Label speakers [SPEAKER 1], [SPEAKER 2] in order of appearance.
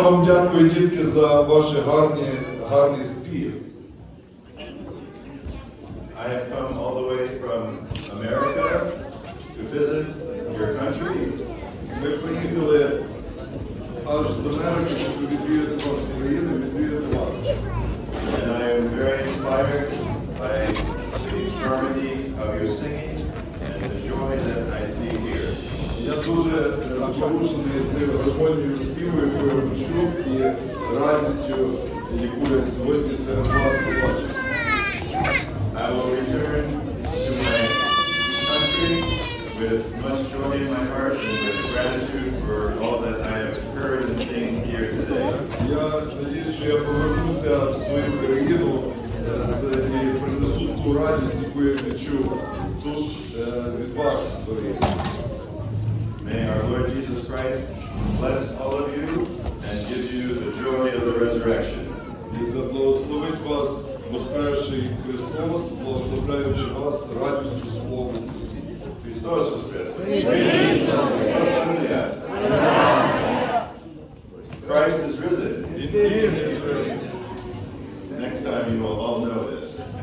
[SPEAKER 1] Я вам дякую, дітки, за ваші гарні, гарний спів.
[SPEAKER 2] I have come all the way from America to visit your country.
[SPEAKER 1] Ми приїхали аж з Америки, щоб відвідати вашу країну, відвідати вас.
[SPEAKER 2] And I am very inspired by the harmony of your singing
[SPEAKER 1] Я дуже зворушений цією гармонією співу, яку я почув, і радістю, яку я сьогодні серед вас побачив.
[SPEAKER 2] With much joy in my heart and with gratitude for all that I have heard and seen here today.
[SPEAKER 1] Я надіюсь, що я повернуся в свою країну е, і принесу ту радість, яку я відчув тут е, від вас, дорогі.
[SPEAKER 2] resurrection. І благословить вас, воскресший Христос, благословляючи вас радістю свого Воскресіння. Христос Воскрес! Христос
[SPEAKER 1] Воскрес! Christ is risen. Is risen. Next time you will all
[SPEAKER 2] know this.